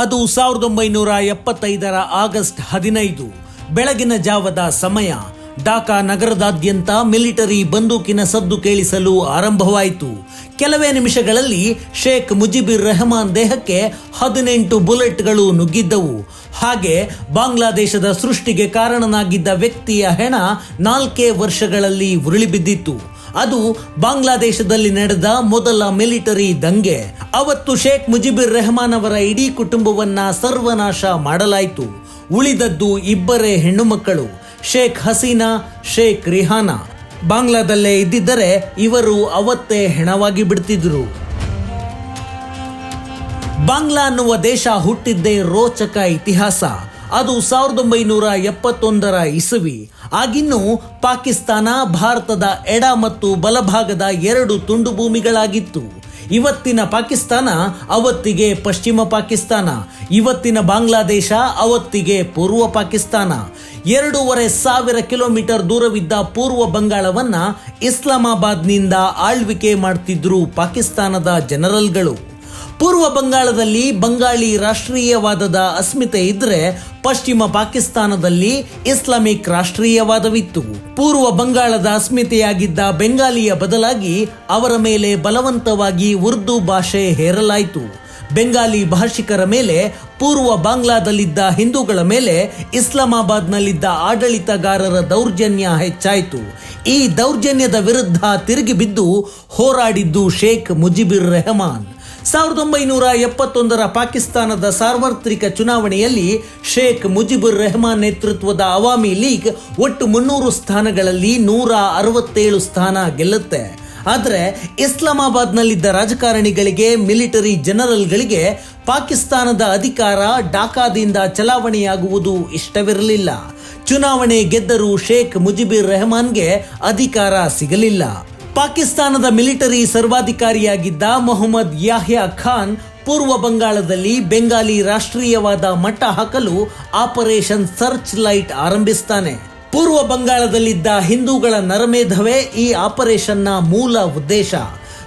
ಅದು ಸಾವಿರದ ಒಂಬೈನೂರ ಎಪ್ಪತ್ತೈದರ ಆಗಸ್ಟ್ ಹದಿನೈದು ಬೆಳಗಿನ ಜಾವದ ಸಮಯ ಢಾಕಾ ನಗರದಾದ್ಯಂತ ಮಿಲಿಟರಿ ಬಂದೂಕಿನ ಸದ್ದು ಕೇಳಿಸಲು ಆರಂಭವಾಯಿತು. ಕೆಲವೇ ನಿಮಿಷಗಳಲ್ಲಿ ಶೇಖ್ ಮುಜಿಬಿರ್ ರೆಹಮಾನ್ ದೇಹಕ್ಕೆ ಹದಿನೆಂಟು ಬುಲೆಟ್ಗಳು ನುಗ್ಗಿದ್ದವು. ಹಾಗೆ ಬಾಂಗ್ಲಾದೇಶದ ಸೃಷ್ಟಿಗೆ ಕಾರಣನಾಗಿದ್ದ ವ್ಯಕ್ತಿಯ ಹೆಣ ನಾಲ್ಕೇ ವರ್ಷಗಳಲ್ಲಿ ಉರುಳಿಬಿದ್ದಿತ್ತು. ಅದು ಬಾಂಗ್ಲಾದೇಶದಲ್ಲಿ ನಡೆದ ಮೊದಲ ಮಿಲಿಟರಿ ದಂಗೆ. ಅವತ್ತು ಶೇಖ್ ಮುಜಿಬಿರ್ ರೆಹಮಾನ್ ಅವರ ಇಡೀ ಕುಟುಂಬವನ್ನ ಸರ್ವನಾಶ ಮಾಡಲಾಯಿತು. ಉಳಿದದ್ದು ಇಬ್ಬರೇ ಹೆಣ್ಣು ಮಕ್ಕಳು ಶೇಖ್ ಹಸೀನಾ, ಶೇಖ್ ರಿಹಾನಾ. ಬಾಂಗ್ಲಾದಲ್ಲೇ ಇದ್ದಿದ್ದರೆ ಇವರು ಅವತ್ತೇ ಹೆಣವಾಗಿ ಬಿಡ್ತಿದ್ರು. ಬಾಂಗ್ಲಾ ಅನ್ನುವ ದೇಶ ಹುಟ್ಟಿದ್ದೇ ರೋಚಕ ಇತಿಹಾಸ. ಅದು ಸಾವಿರದ ಒಂಬೈನೂರ ಎಪ್ಪತ್ತೊಂದರ ಇಸವಿ. ಆಗಿನ್ನು ಪಾಕಿಸ್ತಾನ, ಭಾರತದ ಎಡ ಮತ್ತು ಬಲಭಾಗದ ಎರಡು ತುಂಡು ಭೂಮಿಗಳಾಗಿತ್ತು ಇವತ್ತಿನ ಪಾಕಿಸ್ತಾನ ಅವತ್ತಿಗೆ ಪಶ್ಚಿಮ ಪಾಕಿಸ್ತಾನ. ಇವತ್ತಿನ ಬಾಂಗ್ಲಾದೇಶ ಅವತ್ತಿಗೆ ಪೂರ್ವ ಪಾಕಿಸ್ತಾನ. ಎರಡೂವರೆ ಸಾವಿರ ಕಿಲೋಮೀಟರ್ ದೂರವಿದ್ದ ಪೂರ್ವ ಬಂಗಾಳವನ್ನ ಇಸ್ಲಾಮಾಬಾದ್ನಿಂದ ಆಳ್ವಿಕೆ ಮಾಡ್ತಿದ್ರು ಪಾಕಿಸ್ತಾನದ ಜನರಲ್ಗಳು. ಪೂರ್ವ ಬಂಗಾಳದಲ್ಲಿ ಬಂಗಾಳಿ ರಾಷ್ಟ್ರೀಯವಾದದ ಅಸ್ಮಿತೆ ಇದ್ರೆ ಪಶ್ಚಿಮ ಪಾಕಿಸ್ತಾನದಲ್ಲಿ ಇಸ್ಲಾಮಿಕ್ ರಾಷ್ಟ್ರೀಯವಾದವಿತ್ತು. ಪೂರ್ವ ಬಂಗಾಳದ ಅಸ್ಮಿತೆಯಾಗಿದ್ದ ಬೆಂಗಾಲಿಯ ಬದಲಾಗಿ ಅವರ ಮೇಲೆ ಬಲವಂತವಾಗಿ ಉರ್ದು ಭಾಷೆ ಹೇರಲಾಯಿತು. ಬೆಂಗಾಲಿ ಭಾಷಿಕರ ಮೇಲೆ, ಪೂರ್ವ ಬಾಂಗ್ಲಾದಲ್ಲಿದ್ದ ಹಿಂದೂಗಳ ಮೇಲೆ ಇಸ್ಲಾಮಾಬಾದ್ನಲ್ಲಿದ್ದ ಆಡಳಿತಗಾರರ ದೌರ್ಜನ್ಯ ಹೆಚ್ಚಾಯಿತು. ಈ ದೌರ್ಜನ್ಯದ ವಿರುದ್ಧ ತಿರುಗಿ ಬಿದ್ದು ಹೋರಾಡಿದ್ದು ಶೇಖ್ ಮುಜಿಬಿರ್ ರೆಹಮಾನ್. ಸಾವಿರದ ಒಂಬೈನೂರ ಎಪ್ಪತ್ತೊಂದರ ಪಾಕಿಸ್ತಾನದ ಸಾರ್ವತ್ರಿಕ ಚುನಾವಣೆಯಲ್ಲಿ ಶೇಖ್ ಮುಜಿಬುರ್ ರೆಹಮಾನ್ ನೇತೃತ್ವದ ಅವಾಮಿ ಲೀಗ್ ಒಟ್ಟು ಮುನ್ನೂರು ಸ್ಥಾನಗಳಲ್ಲಿ ನೂರ ಅರವತ್ತೇಳು ಸ್ಥಾನ ಗೆಲ್ಲುತ್ತೆ. ಆದರೆ ಇಸ್ಲಾಮಾಬಾದ್ನಲ್ಲಿದ್ದ ರಾಜಕಾರಣಿಗಳಿಗೆ, ಮಿಲಿಟರಿ ಜನರಲ್ಗಳಿಗೆ ಪಾಕಿಸ್ತಾನದ ಅಧಿಕಾರ ಡಾಕಾದಿಂದ ಚಲಾವಣೆಯಾಗುವುದು ಇಷ್ಟವಿರಲಿಲ್ಲ. ಚುನಾವಣೆ ಗೆದ್ದರೂ ಶೇಖ್ ಮುಜಿಬಿರ್ ರೆಹಮಾನ್ಗೆ ಅಧಿಕಾರ ಸಿಗಲಿಲ್ಲ. ಪಾಕಿಸ್ತಾನದ ಮಿಲಿಟರಿ ಸರ್ವಾಧಿಕಾರಿಯಾಗಿದ್ದ ಮೊಹಮ್ಮದ್ ಯಾಹ್ಯಾ ಖಾನ್ ಪೂರ್ವ ಬಂಗಾಳದಲ್ಲಿ ಬೆಂಗಾಲಿ ರಾಷ್ಟ್ರೀಯವಾದ ಮಟ್ಟ ಹಾಕಲು ಆಪರೇಷನ್ ಸರ್ಚ್ ಲೈಟ್ ಆರಂಭಿಸ್ತಾನೆ. ಪೂರ್ವ ಬಂಗಾಳದಲ್ಲಿದ್ದ ಹಿಂದೂಗಳ ನರಮೇಧವೇ ಈ ಆಪರೇಷನ್ನ ಮೂಲ ಉದ್ದೇಶ.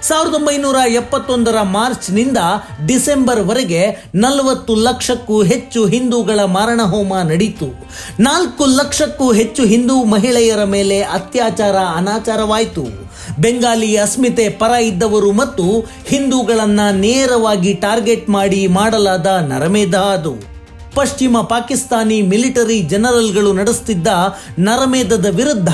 ಸಾವಿರದ ಒಂಬೈನೂರ ಎಪ್ಪತ್ತೊಂದರ ಮಾರ್ಚ್ನಿಂದ ಡಿಸೆಂಬರ್ ವರೆಗೆ ನಲವತ್ತು ಲಕ್ಷಕ್ಕೂ ಹೆಚ್ಚು ಹಿಂದೂಗಳ ಮಾರಣಹೋಮ ನಡೀತು. ನಾಲ್ಕು ಲಕ್ಷಕ್ಕೂ ಹೆಚ್ಚು ಹಿಂದೂ ಮಹಿಳೆಯರ ಮೇಲೆ ಅತ್ಯಾಚಾರ ಅನಾಚಾರವಾಯಿತು. ಬೆಂಗಾಲಿ ಅಸ್ಮಿತೆ ಪರ ಇದ್ದವರು ಮತ್ತು ಹಿಂದೂಗಳನ್ನು ನೇರವಾಗಿ ಟಾರ್ಗೆಟ್ ಮಾಡಿ ಮಾಡಲಾದ ನರಮೇಧ ಅದು. ಪಶ್ಚಿಮ ಪಾಕಿಸ್ತಾನಿ ಮಿಲಿಟರಿ ಜನರಲ್ಗಳು ನಡೆಸುತ್ತಿದ್ದ ನರಮೇಧದ ವಿರುದ್ಧ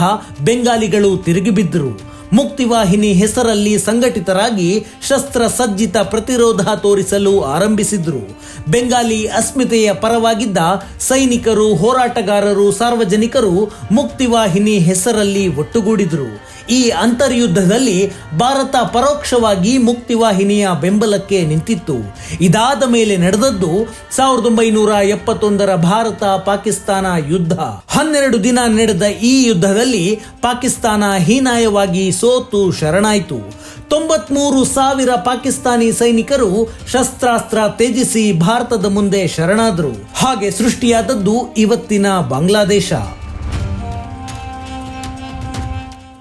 ಬೆಂಗಾಲಿಗಳು ತಿರುಗಿಬಿದ್ದರು ಮುಕ್ತಿವಾಹಿನಿ ಹೆಸರಲ್ಲಿ ಸಂಘಟಿತರಾಗಿ ಶಸ್ತ್ರಸಜ್ಜಿತ ಪ್ರತಿರೋಧ ತೋರಿಸಲು ಆರಂಭಿಸಿದ್ರು. ಬೆಂಗಾಲಿ ಅಸ್ಮಿತೆಯ ಪರವಾಗಿದ್ದ ಸೈನಿಕರು, ಹೋರಾಟಗಾರರು, ಸಾರ್ವಜನಿಕರು ಮುಕ್ತಿವಾಹಿನಿ ಹೆಸರಲ್ಲಿ ಒಟ್ಟುಗೂಡಿದ್ರು. ಈ ಅಂತರ್ಯುದ್ಧದಲ್ಲಿ ಭಾರತ ಪರೋಕ್ಷವಾಗಿ ಮುಕ್ತಿವಾಹಿನಿಯ ಬೆಂಬಲಕ್ಕೆ ನಿಂತಿತ್ತು. ಇದಾದ ಮೇಲೆ ನಡೆದದ್ದು ಸಾವಿರದ ಒಂಬೈನೂರ ಎಪ್ಪತ್ತೊಂದರ ಭಾರತ ಪಾಕಿಸ್ತಾನ ಯುದ್ಧ. ಹನ್ನೆರಡು ದಿನ ನಡೆದ ಈ ಯುದ್ಧದಲ್ಲಿ ಪಾಕಿಸ್ತಾನ ಹೀನಾಯವಾಗಿ ಸೋತು ಶರಣಾಯಿತು. ತೊಂಬತ್ಮೂರು ಸಾವಿರ ಪಾಕಿಸ್ತಾನಿ ಸೈನಿಕರು ಶಸ್ತ್ರಾಸ್ತ್ರ ತ್ಯಜಿಸಿ ಭಾರತದ ಮುಂದೆ ಶರಣಾದರು. ಹಾಗೆ ಸೃಷ್ಟಿಯಾದದ್ದು ಇವತ್ತಿನ ಬಾಂಗ್ಲಾದೇಶ.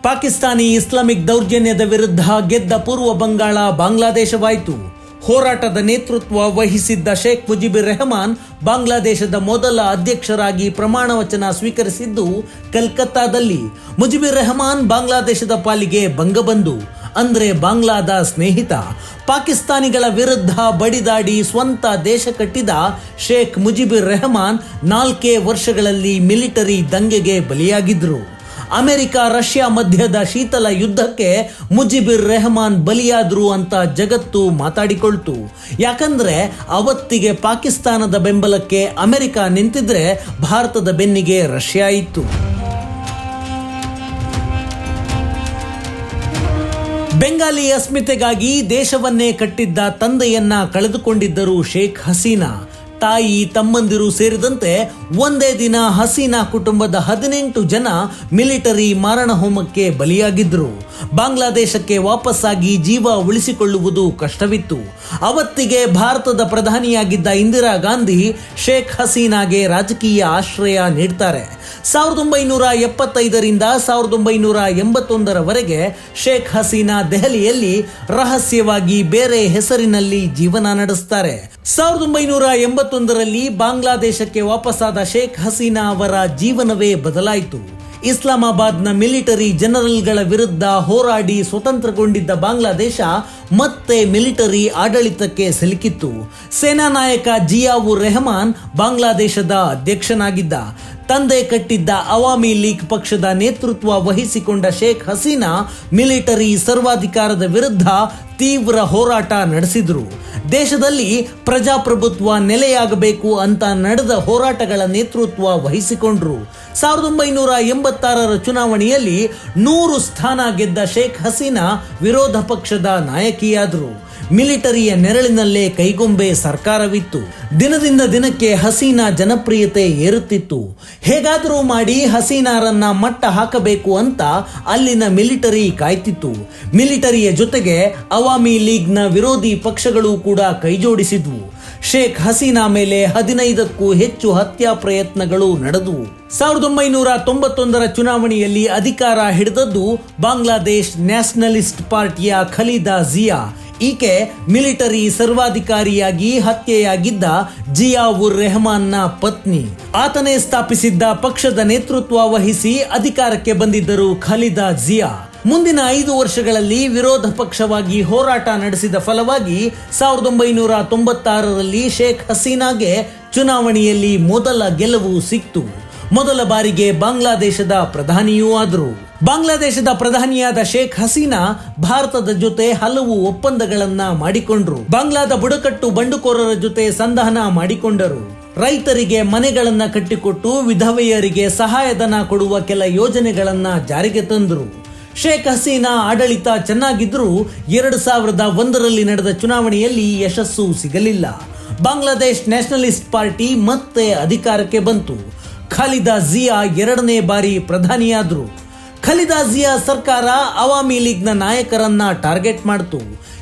ಪಾಕಿಸ್ತಾನಿ ಇಸ್ಲಾಮಿಕ್ ದೌರ್ಜನ್ಯದ ವಿರುದ್ಧ ಗೆದ್ದ ಪೂರ್ವ ಬಂಗಾಳ ಬಾಂಗ್ಲಾದೇಶವಾಯಿತು. ಹೋರಾಟದ ನೇತೃತ್ವ ವಹಿಸಿದ್ದ ಶೇಖ್ ಮುಜಿಬಿರ್ ರೆಹಮಾನ್ ಬಾಂಗ್ಲಾದೇಶದ ಮೊದಲ ಅಧ್ಯಕ್ಷರಾಗಿ ಪ್ರಮಾಣ ವಚನ ಸ್ವೀಕರಿಸಿದ್ದು ಕಲ್ಕತ್ತಾದಲ್ಲಿ. ಮುಜಿಬಿರ್ ರೆಹಮಾನ್ ಬಾಂಗ್ಲಾದೇಶದ ಪಾಲಿಗೆ ಬಂಗಬಂಧು ಅಂದ್ರೆ ಬಾಂಗ್ಲಾದ ಸ್ನೇಹಿತ. ಪಾಕಿಸ್ತಾನಿಗಳ ವಿರುದ್ಧ ಬಡಿದಾಡಿ ಸ್ವಂತ ದೇಶ ಕಟ್ಟಿದ ಶೇಖ್ ಮುಜಿಬಿರ್ ರೆಹಮಾನ್ ನಾಲ್ಕೇ ವರ್ಷಗಳಲ್ಲಿ ಮಿಲಿಟರಿ ದಂಗೆಗೆ ಬಲಿಯಾಗಿದ್ರು. ಅಮೆರಿಕ, ರಷ್ಯಾ ಮಧ್ಯದ ಶೀತಲ ಯುದ್ಧಕ್ಕೆ ಮುಜಿಬಿರ್ ರೆಹಮಾನ್ ಬಲಿಯಾದ್ರು ಅಂತ ಜಗತ್ತು ಮಾತಾಡಿಕೊಳ್ತು. ಯಾಕಂದ್ರೆ ಅವತ್ತಿಗೆ ಪಾಕಿಸ್ತಾನದ ಬೆಂಬಲಕ್ಕೆ ಅಮೆರಿಕ ನಿಂತಿದ್ರೆ ಭಾರತದ ಬೆನ್ನಿಗೆ ರಷ್ಯಾ ಇತ್ತು. ಬೆಂಗಾಲಿ ಅಸ್ಮಿತೆಗಾಗಿ ದೇಶವನ್ನೇ ಕಟ್ಟಿದ್ದ ತಂದೆಯನ್ನ ಕಳೆದುಕೊಂಡಿದ್ದರು ಶೇಖ್ ಹಸೀನಾ. ತಾಯಿ ತಮ್ಮಂದಿರು ಸೇರಿದಂತೆ ಒಂದೇ ದಿನ ಹಸೀನಾ ಕುಟುಂಬದ ಹದಿನೆಂಟು ಜನ ಮಿಲಿಟರಿ ಮಾರಣ ಹೋಮಕ್ಕೆ ಬಲಿಯಾಗಿದ್ದರು ಬಾಂಗ್ಲಾದೇಶಕ್ಕೆ ವಾಪಸ್ಸಾಗಿ ಜೀವ ಉಳಿಸಿಕೊಳ್ಳುವುದು ಕಷ್ಟವಿತ್ತು. ಅವತ್ತಿಗೆ ಭಾರತದ ಪ್ರಧಾನಿಯಾಗಿದ್ದ ಇಂದಿರಾ ಗಾಂಧಿ ಶೇಖ್ ಹಸೀನಾಗೆ ರಾಜಕೀಯ ಆಶ್ರಯ ನೀಡ್ತಾರೆ. ಸಾವಿರದ ಒಂಬೈನೂರ ಎಪ್ಪತ್ತೈದರಿಂದ ಸಾವಿರದ ಒಂಬೈನೂರ ಎಂಬತ್ತೊಂದರವರೆಗೆ ಶೇಖ್ ಹಸೀನಾ ದೆಹಲಿಯಲ್ಲಿ ರಹಸ್ಯವಾಗಿ ಬೇರೆ ಹೆಸರಿನಲ್ಲಿ ಜೀವನ ನಡೆಸ್ತಾರೆ. ಸಾವಿರದ ಒಂಬೈನೂರ ಎಂಬತ್ತೊಂದರಲ್ಲಿ ಬಾಂಗ್ಲಾದೇಶಕ್ಕೆ ವಾಪಸ್ಸಾದ ಶೇಖ್ ಹಸೀನಾ ಅವರ ಜೀವನವೇ ಬದಲಾಯಿತು. ಇಸ್ಲಾಮಾಬಾದ್ನ ಮಿಲಿಟರಿ ಜನರಲ್ಗಳ ವಿರುದ್ಧ ಹೋರಾಡಿ ಸ್ವತಂತ್ರಗೊಂಡಿದ್ದ ಬಾಂಗ್ಲಾದೇಶ ಮತ್ತೆ ಮಿಲಿಟರಿ ಆಡಳಿತಕ್ಕೆ ಸಿಲುಕಿತ್ತು. ಸೇನಾ ನಾಯಕ ಜಿಯಾವು ರೆಹಮಾನ್ ಬಾಂಗ್ಲಾದೇಶದ ಅಧ್ಯಕ್ಷನಾಗಿದ್ದ. ತಂದೆ ಕಟ್ಟಿದ್ದ ಅವಾಮಿ ಲೀಗ್ ಪಕ್ಷದ ನೇತೃತ್ವ ವಹಿಸಿಕೊಂಡ ಶೇಖ್ ಹಸೀನಾ ಮಿಲಿಟರಿ ಸರ್ವಾಧಿಕಾರದ ವಿರುದ್ಧ ತೀವ್ರ ಹೋರಾಟ ನಡೆಸಿದ್ರು. ದೇಶದಲ್ಲಿ ಪ್ರಜಾಪ್ರಭುತ್ವ ನೆಲೆಯಾಗಬೇಕು ಅಂತ ನಡೆದ ಹೋರಾಟಗಳ ನೇತೃತ್ವ ವಹಿಸಿಕೊಂಡ್ರು. ಸಾವಿರದ ಒಂಬೈನೂರ ಎಂಬತ್ತಾರರ ಚುನಾವಣೆಯಲ್ಲಿ ನೂರು ಸ್ಥಾನ ಗೆದ್ದ ಶೇಖ್ ಹಸೀನಾ ವಿರೋಧ ಪಕ್ಷದ ನಾಯಕಿಯಾದರು. ಮಿಲಿಟರಿಯ ನೆರಳಿನಲ್ಲೇ ಕೈಗೊಂಬೆ ಸರ್ಕಾರವಿತ್ತು. ದಿನದಿಂದ ದಿನಕ್ಕೆ ಹಸೀನಾ ಜನಪ್ರಿಯತೆ ಏರುತ್ತಿತ್ತು. ಹೇಗಾದರೂ ಮಾಡಿ ಹಸೀನಾರನ್ನ ಮಟ್ಟ ಹಾಕಬೇಕು ಅಂತ ಅಲ್ಲಿನ ಮಿಲಿಟರಿ ಕಾಯ್ತಿತ್ತು. ಮಿಲಿಟರಿಯ ಜೊತೆಗೆ ಅವಾಮಿ ಲೀಗ್ನ ವಿರೋಧಿ ಪಕ್ಷಗಳು ಕೂಡ ಕೈಜೋಡಿಸಿದ್ವು. ಶೇಖ್ ಹಸೀನಾ ಮೇಲೆ ಹದಿನೈದಕ್ಕೂ ಹೆಚ್ಚು ಹತ್ಯಾ ಪ್ರಯತ್ನಗಳು ನಡೆದವು ಸಾವಿರದ ಒಂಬೈನೂರ ತೊಂಬತ್ತೊಂದರ ಚುನಾವಣೆಯಲ್ಲಿ ಅಧಿಕಾರ ಹಿಡಿದದ್ದು ಬಾಂಗ್ಲಾದೇಶ್ ನ್ಯಾಷನಲಿಸ್ಟ್ ಪಾರ್ಟಿಯ ಖಲೀದಾ ಜಿಯಾ. ಈಕೆ ಮಿಲಿಟರಿ ಸರ್ವಾಧಿಕಾರಿಯಾಗಿ ಹತ್ಯೆಯಾಗಿದ್ದ ಜಿಯಾವುರ್ ರೆಹಮಾನ್ನ ಪತ್ನಿ. ಆತನೇ ಸ್ಥಾಪಿಸಿದ್ದ ಪಕ್ಷದ ನೇತೃತ್ವ ವಹಿಸಿ ಅಧಿಕಾರಕ್ಕೆ ಬಂದಿದ್ದರು ಖಲಿದಾ ಜಿಯಾ. ಮುಂದಿನ ಐದು ವರ್ಷಗಳಲ್ಲಿ ವಿರೋಧ ಪಕ್ಷವಾಗಿ ಹೋರಾಟ ನಡೆಸಿದ ಫಲವಾಗಿ ಸಾವಿರದ ಒಂಬೈನೂರ ತೊಂಬತ್ತಾರರಲ್ಲಿ ಶೇಖ್ ಹಸೀನಾಗೆ ಚುನಾವಣೆಯಲ್ಲಿ ಮೊದಲ ಗೆಲುವು ಸಿಕ್ತು. ಮೊದಲ ಬಾರಿಗೆ ಬಾಂಗ್ಲಾದೇಶದ ಪ್ರಧಾನಿಯೂ ಆದರು. ಬಾಂಗ್ಲಾದೇಶದ ಪ್ರಧಾನಿಯಾದ ಶೇಖ್ ಹಸೀನಾ ಭಾರತದ ಜೊತೆ ಹಲವು ಒಪ್ಪಂದಗಳನ್ನ ಮಾಡಿಕೊಂಡ್ರು. ಬಾಂಗ್ಲಾದ ಬುಡಕಟ್ಟು ಬಂಡುಕೋರರ ಜೊತೆ ಸಂಧಾನ ಮಾಡಿಕೊಂಡರು. ರೈತರಿಗೆ ಮನೆಗಳನ್ನ ಕಟ್ಟಿಕೊಟ್ಟು ವಿಧವೆಯರಿಗೆ ಸಹಾಯಧನ ಕೊಡುವ ಕೆಲ ಯೋಜನೆಗಳನ್ನ ಜಾರಿಗೆ ತಂದರು. ಶೇಖ್ ಹಸೀನಾ ಆಡಳಿತ ಚೆನ್ನಾಗಿದ್ರೂ ಎರಡು ಸಾವಿರದ ಒಂದರಲ್ಲಿ ನಡೆದ ಚುನಾವಣೆಯಲ್ಲಿ ಯಶಸ್ಸು ಸಿಗಲಿಲ್ಲ. ಬಾಂಗ್ಲಾದೇಶ್ ನ್ಯಾಷನಲಿಸ್ಟ್ ಪಾರ್ಟಿ ಮತ್ತೆ ಅಧಿಕಾರಕ್ಕೆ ಬಂತು. ಖಾಲಿದಾ ಜಿಯಾ ಎರಡನೇ ಬಾರಿ ಪ್ರಧಾನಿಯಾದರು. ಖಲಿದಾ ಜಿಯಾ ಸರ್ಕಾರ ಅವಾಮಿ ಲೀಗ್ನ ನಾಯಕರನ್ನ ಟಾರ್ಗೆಟ್ ಮಾಡಿತು.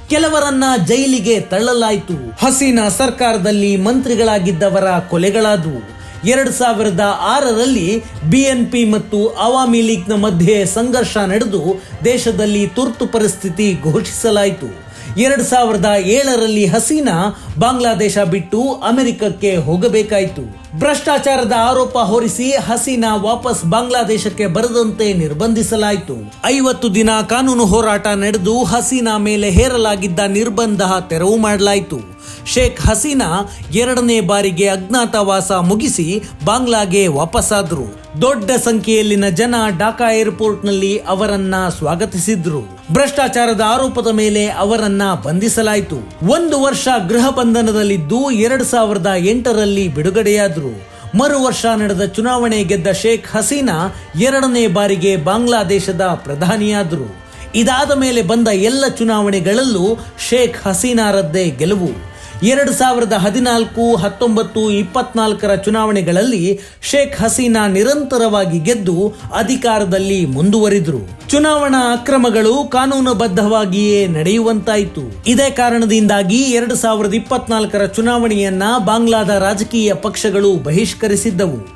ಕೆಲವರನ್ನ ಜೈಲಿಗೆ ತಳ್ಳಲಾಯಿತು. ಹಸೀನಾ ಸರ್ಕಾರದಲ್ಲಿ ಮಂತ್ರಿಗಳಾಗಿದ್ದವರ ಕೊಲೆಗಳಾದವು. ಎರಡು ಸಾವಿರದ ಆರರಲ್ಲಿ ಬಿಎನ್ಪಿ ಮತ್ತು ಅವಾಮಿ ಲೀಗ್ನ ಮಧ್ಯೆ ಸಂಘರ್ಷ ನಡೆದು ದೇಶದಲ್ಲಿ ತುರ್ತು ಪರಿಸ್ಥಿತಿ ಘೋಷಿಸಲಾಯಿತು. ಎರಡು ಸಾವಿರದ ಏಳರಲ್ಲಿ ಹಸೀನಾ ಬಾಂಗ್ಲಾದೇಶ ಬಿಟ್ಟು ಅಮೆರಿಕಕ್ಕೆ ಹೋಗಬೇಕಾಯಿತು. ಭ್ರಷ್ಟಾಚಾರದ ಆರೋಪ ಹೊರಿಸಿ ಹಸೀನಾ ವಾಪಸ್ ಬಾಂಗ್ಲಾದೇಶಕ್ಕೆ ಬರದಂತೆ ನಿರ್ಬಂಧಿಸಲಾಯಿತು. ಐವತ್ತು ದಿನ ಕಾನೂನು ಹೋರಾಟ ನಡೆದು ಹಸೀನಾ ಮೇಲೆ ಹೇರಲಾಗಿದ್ದ ನಿರ್ಬಂಧ ತೆರವು ಮಾಡಲಾಯಿತು. ಶೇಖ್ ಹಸೀನಾ ಎರಡನೇ ಬಾರಿಗೆ ಅಜ್ಞಾತವಾಸ ಮುಗಿಸಿ ಬಾಂಗ್ಲಾಗೆ ವಾಪಸ್ಸಾದ್ರು ದೊಡ್ಡ ಸಂಖ್ಯೆಯಲ್ಲಿನ ಜನ ಢಾಕಾ ಏರ್ಪೋರ್ಟ್ನಲ್ಲಿ ಅವರನ್ನ ಸ್ವಾಗತಿಸಿದ್ರು. ಭ್ರಷ್ಟಾಚಾರದ ಆರೋಪದ ಮೇಲೆ ಅವರನ್ನ ಬಂಧಿಸಲಾಯಿತು. ಒಂದು ವರ್ಷ ಗೃಹ ಬಂಧನದಲ್ಲಿದ್ದು ಎರಡು ಸಾವಿರದ ಎಂಟರಲ್ಲಿ ಬಿಡುಗಡೆಯಾದ್ರು. ಮರು ವರ್ಷ ನಡೆದ ಚುನಾವಣೆ ಗೆದ್ದ ಶೇಖ್ ಹಸೀನಾ ಎರಡನೇ ಬಾರಿಗೆ ಬಾಂಗ್ಲಾದೇಶದ ಪ್ರಧಾನಿಯಾದರು. ಇದಾದ ಮೇಲೆ ಬಂದ ಎಲ್ಲ ಚುನಾವಣೆಗಳಲ್ಲೂ ಶೇಖ್ ಹಸೀನಾರದ್ದೇ ಗೆಲುವು. ಎರಡು ಸಾವಿರದ ಹದಿನಾಲ್ಕು ಹತ್ತೊಂಬತ್ತು ಇಪ್ಪತ್ನಾಲ್ಕರ ಚುನಾವಣೆಗಳಲ್ಲಿ ಶೇಖ್ ಹಸೀನಾ ನಿರಂತರವಾಗಿ ಗೆದ್ದು ಅಧಿಕಾರದಲ್ಲಿ ಮುಂದುವರಿದ್ರು. ಚುನಾವಣಾ ಅಕ್ರಮಗಳು ಕಾನೂನುಬದ್ಧವಾಗಿಯೇ ನಡೆಯುವಂತಾಯಿತು. ಇದೇ ಕಾರಣದಿಂದಾಗಿ ಎರಡು ಸಾವಿರದ ಇಪ್ಪತ್ನಾಲ್ಕರ ಚುನಾವಣೆಯನ್ನ ಬಾಂಗ್ಲಾದ ರಾಜಕೀಯ ಪಕ್ಷಗಳು ಬಹಿಷ್ಕರಿಸಿದ್ದವು.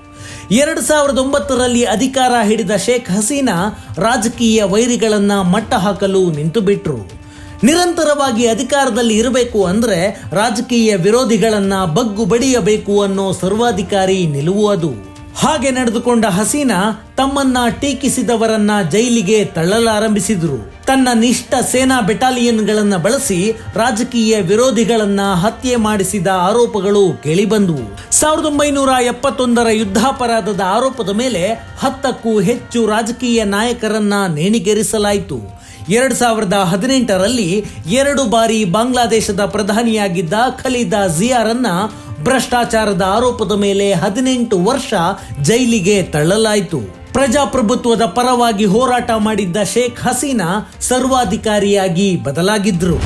ಎರಡು ಸಾವಿರದ ಒಂಬತ್ತರಲ್ಲಿ ಅಧಿಕಾರ ಹಿಡಿದ ಶೇಖ್ ಹಸೀನಾ ರಾಜಕೀಯ ವೈರಿಗಳನ್ನ ಮಟ್ಟ ಹಾಕಲು ನಿಂತು ಬಿಟ್ರು ನಿರಂತರವಾಗಿ ಅಧಿಕಾರದಲ್ಲಿ ಇರಬೇಕು ಅಂದರೆ ರಾಜಕೀಯ ವಿರೋಧಿಗಳನ್ನ ಬಗ್ಗು ಬಡಿಯಬೇಕು ಅನ್ನೋ ಸರ್ವಾಧಿಕಾರಿ ನಿಲುವು ಅದು. ಹಾಗೆ ನಡೆದುಕೊಂಡ ಹಸೀನಾ ತಮ್ಮನ್ನ ಟೀಕಿಸಿದವರನ್ನ ಜೈಲಿಗೆ ತಳ್ಳಲಾರಂಭಿಸಿದ್ರು. ತನ್ನ ನಿಷ್ಠ ಸೇನಾ ಬೆಟಾಲಿಯನ್ಗಳನ್ನ ಬಳಸಿ ರಾಜಕೀಯ ವಿರೋಧಿಗಳನ್ನ ಹತ್ಯೆ ಮಾಡಿಸಿದ ಆರೋಪಗಳು ಕೇಳಿಬಂದವು. ಸಾವಿರದ ಒಂಬೈನೂರ ಎಪ್ಪತ್ತೊಂದರ ಯುದ್ಧಾಪರಾಧದ ಆರೋಪದ ಮೇಲೆ ಹತ್ತಕ್ಕೂ ಹೆಚ್ಚು ರಾಜಕೀಯ ನಾಯಕರನ್ನ ನೇಣಿಗೇರಿಸಲಾಯಿತು. ಎರಡು ಸಾವಿರದ ಹದಿನೆಂಟರಲ್ಲಿ ಎರಡು ಬಾರಿ ಬಾಂಗ್ಲಾದೇಶದ ಪ್ರಧಾನಿಯಾಗಿದ್ದ ಖಲೀದಾ ಜಿಯಾರನ್ನ ಭ್ರಷ್ಟಾಚಾರದ ಆರೋಪದ ಮೇಲೆ ಹದಿನೆಂಟು ವರ್ಷ ಜೈಲಿಗೆ ತಳ್ಳಲಾಯಿತು. ಪ್ರಜಾಪ್ರಭುತ್ವದ ಪರವಾಗಿ ಹೋರಾಟ ಮಾಡಿದ್ದ ಶೇಖ್ ಹಸೀನಾ ಸರ್ವಾಧಿಕಾರಿಯಾಗಿ ಬದಲಾಗಿದ್ರು.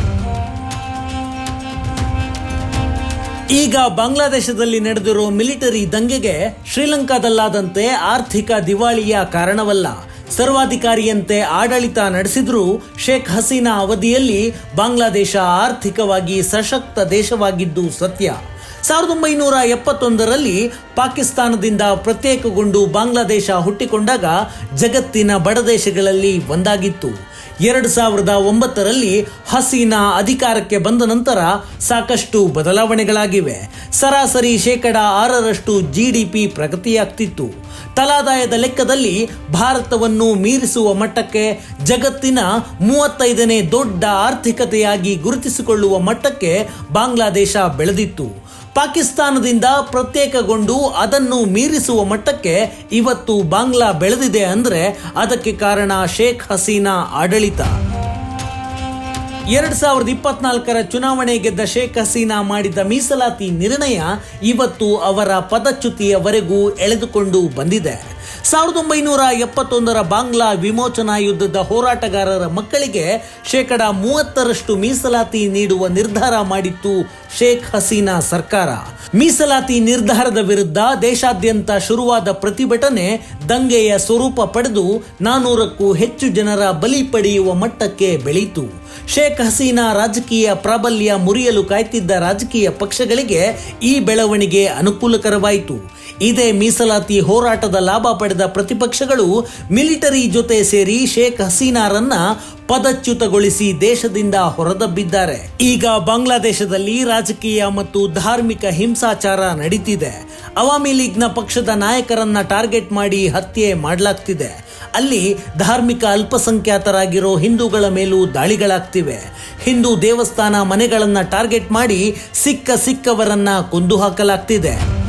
ಈಗ ಬಾಂಗ್ಲಾದೇಶದಲ್ಲಿ ನಡೆದಿರೋ ಮಿಲಿಟರಿ ದಂಗೆಗೆ ಶ್ರೀಲಂಕಾದಲ್ಲಾದಂತೆ ಆರ್ಥಿಕ ದಿವಾಳಿಯ ಕಾರಣವಲ್ಲ. ಸರ್ವಾಧಿಕಾರಿಯಂತೆ ಆಡಳಿತ ನಡೆಸಿದ್ರೂ ಶೇಖ್ ಹಸೀನಾ ಅವಧಿಯಲ್ಲಿ ಬಾಂಗ್ಲಾದೇಶ ಆರ್ಥಿಕವಾಗಿ ಸಶಕ್ತ ದೇಶವಾಗಿದ್ದು ಸತ್ಯ. ಸಾವಿರದ ಒಂಬೈನೂರ ಎಪ್ಪತ್ತೊಂದರಲ್ಲಿ ಪಾಕಿಸ್ತಾನದಿಂದ ಪ್ರತ್ಯೇಕಗೊಂಡು ಬಾಂಗ್ಲಾದೇಶ ಹುಟ್ಟಿಕೊಂಡಾಗ ಜಗತ್ತಿನ ಬಡದೇಶಗಳಲ್ಲಿ ಒಂದಾಗಿತ್ತು. ಎರಡು ಸಾವಿರದ ಒಂಬತ್ತರಲ್ಲಿ ಹಸೀನಾ ಅಧಿಕಾರಕ್ಕೆ ಬಂದ ನಂತರ ಸಾಕಷ್ಟು ಬದಲಾವಣೆಗಳಾಗಿವೆ. ಸರಾಸರಿ ಶೇಕಡ ಆರರಷ್ಟು ಜಿ ಡಿ ಪಿ ಪ್ರಗತಿಯಾಗ್ತಿತ್ತು. ತಲಾದಾಯದ ಲೆಕ್ಕದಲ್ಲಿ ಭಾರತವನ್ನು ಮೀರಿಸುವ ಮಟ್ಟಕ್ಕೆ ಜಗತ್ತಿನ ಮೂವತ್ತೈದನೇ ದೊಡ್ಡ ಆರ್ಥಿಕತೆಯಾಗಿ ಗುರುತಿಸಿಕೊಳ್ಳುವ ಮಟ್ಟಕ್ಕೆ ಬಾಂಗ್ಲಾದೇಶ ಬೆಳೆದಿತ್ತು. ಪಾಕಿಸ್ತಾನದಿಂದ ಪ್ರತ್ಯೇಕಗೊಂಡು ಅದನ್ನು ಮೀರಿಸುವ ಮಟ್ಟಕ್ಕೆ ಇವತ್ತು ಬಾಂಗ್ಲಾ ಬೆಳೆದಿದೆ ಅಂದರೆ ಅದಕ್ಕೆ ಕಾರಣ ಶೇಖ್ ಹಸೀನಾ ಆಡಳಿತ. ಎರಡ್ ಸಾವಿರದ ಇಪ್ಪತ್ನಾಲ್ಕರ ಚುನಾವಣೆ ಗೆದ್ದ ಶೇಖ್ ಹಸೀನಾ ಮಾಡಿದ ಮೀಸಲಾತಿ ನಿರ್ಣಯ ಇವತ್ತು ಅವರ ಪದಚ್ಯುತಿಯವರೆಗೂ ಎಳೆದುಕೊಂಡು ಬಂದಿದೆ. ಸಾವಿರದ ಒಂಬೈನೂರ ಎಪ್ಪತ್ತೊಂದರ ಬಾಂಗ್ಲಾ ವಿಮೋಚನಾ ಯುದ್ಧದ ಹೋರಾಟಗಾರರ ಮಕ್ಕಳಿಗೆ ಶೇಕಡ ಮೂವತ್ತರಷ್ಟು ಮೀಸಲಾತಿ ನೀಡುವ ನಿರ್ಧಾರ ಮಾಡಿತ್ತು ಶೇಖ್ ಹಸೀನಾ ಸರ್ಕಾರ. ಮೀಸಲಾತಿ ನಿರ್ಧಾರದ ವಿರುದ್ಧ ದೇಶಾದ್ಯಂತ ಶುರುವಾದ ಪ್ರತಿಭಟನೆ ದಂಗೆಯ ಸ್ವರೂಪ ಪಡೆದು ನಾನೂರಕ್ಕೂ ಹೆಚ್ಚು ಜನರ ಬಲಿ ಪಡೆಯುವ ಮಟ್ಟಕ್ಕೆ ಬೆಳೆಯಿತು ಶೇಖ್ ಹಸೀನಾ ರಾಜಕೀಯ ಪ್ರಾಬಲ್ಯ ಮುರಿಯಲು ಕಾಯ್ತಿದ್ದ ರಾಜಕೀಯ ಪಕ್ಷಗಳಿಗೆ ಈ ಬೆಳವಣಿಗೆ ಅನುಕೂಲಕರವಾಯಿತು. ಇದೇ ಮೀಸಲಾತಿ ಹೋರಾಟದ ಲಾಭ ಪಡೆದ ಪ್ರತಿಪಕ್ಷಗಳು ಮಿಲಿಟರಿ ಜೊತೆ ಸೇರಿ ಶೇಖ್ ಹಸೀನಾರನ್ನ ಪದಚ್ಯುತಗೊಳಿಸಿ ದೇಶದಿಂದ ಹೊರದಬ್ಬಿದ್ದಾರೆ. ಈಗ ಬಾಂಗ್ಲಾದೇಶದಲ್ಲಿ ರಾಜಕೀಯ ಮತ್ತು ಧಾರ್ಮಿಕ ಹಿಂಸಾಚಾರ ನಡೀತಿದೆ. ಅವಾಮಿ ಲೀಗ್ನ ಪಕ್ಷದ ನಾಯಕರನ್ನ ಟಾರ್ಗೆಟ್ ಮಾಡಿ ಹತ್ಯೆ ಮಾಡಲಾಗ್ತಿದೆ. ಅಲ್ಲಿ ಧಾರ್ಮಿಕ ಅಲ್ಪಸಂಖ್ಯಾತರಾಗಿರೋ ಹಿಂದೂಗಳ ಮೇಲೂ ದಾಳಿಗಳಾಗ್ತಿವೆ. ಹಿಂದೂ ದೇವಸ್ಥಾನ ಮನೆಗಳನ್ನ ಟಾರ್ಗೆಟ್ ಮಾಡಿ ಸಿಕ್ಕ ಸಿಕ್ಕವರನ್ನ ಕೊಂದು ಹಾಕಲಾಗ್ತಿದೆ.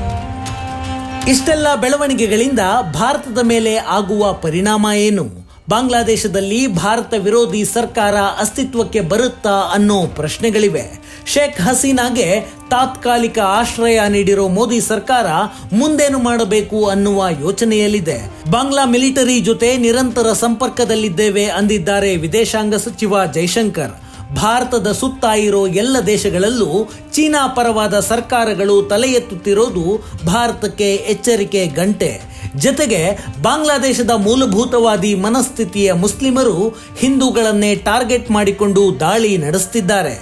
ಇಷ್ಟೆಲ್ಲ ಬೆಳವಣಿಗೆಗಳಿಂದ ಭಾರತದ ಮೇಲೆ ಆಗುವ ಪರಿಣಾಮ ಏನು? ಬಾಂಗ್ಲಾದೇಶದಲ್ಲಿ ಭಾರತ ವಿರೋಧಿ ಸರ್ಕಾರ ಅಸ್ತಿತ್ವಕ್ಕೆ ಬರುತ್ತಾ ಅನ್ನೋ ಪ್ರಶ್ನೆಗಳಿವೆ. ಶೇಖ್ ಹಸೀನಾಗೆ ತಾತ್ಕಾಲಿಕ ಆಶ್ರಯ ನೀಡಿರೋ ಮೋದಿ ಸರ್ಕಾರ ಮುಂದೇನು ಮಾಡಬೇಕು ಅನ್ನುವ ಯೋಚನೆಯಲ್ಲಿದೆ. ಬಾಂಗ್ಲಾ ಮಿಲಿಟರಿ ಜೊತೆ ನಿರಂತರ ಸಂಪರ್ಕದಲ್ಲಿದ್ದೇವೆ ಅಂದಿದ್ದಾರೆ ವಿದೇಶಾಂಗ ಸಚಿವ ಜೈಶಂಕರ್. ಭಾರತದ ಸುತ್ತ ಇರೋ ಎಲ್ಲ ದೇಶಗಳಲ್ಲೂ ಚೀನಾ ಪರವಾದ ಸರ್ಕಾರಗಳು ತಲೆ ಎತ್ತುತ್ತಿರೋದು ಭಾರತಕ್ಕೆ ಎಚ್ಚರಿಕೆ ಗಂಟೆ. ಜತೆಗೆ ಬಾಂಗ್ಲಾದೇಶದ ಮೂಲಭೂತವಾದಿ ಮನಸ್ಥಿತಿಯ ಮುಸ್ಲಿಮರು ಹಿಂದೂಗಳನ್ನೇ ಟಾರ್ಗೆಟ್ ಮಾಡಿಕೊಂಡು ದಾಳಿ ನಡೆಸುತ್ತಿದ್ದಾರೆ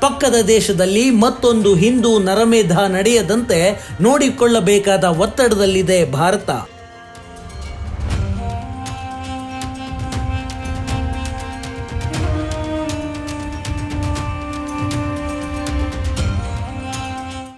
ಪಕ್ಕದ ದೇಶದಲ್ಲಿ ಮತ್ತೊಂದು ಹಿಂದೂ ನರಮೇಧ ನಡೆಯದಂತೆ ನೋಡಿಕೊಳ್ಳಬೇಕಾದ ಒತ್ತಡದಲ್ಲಿದೆ ಭಾರತ.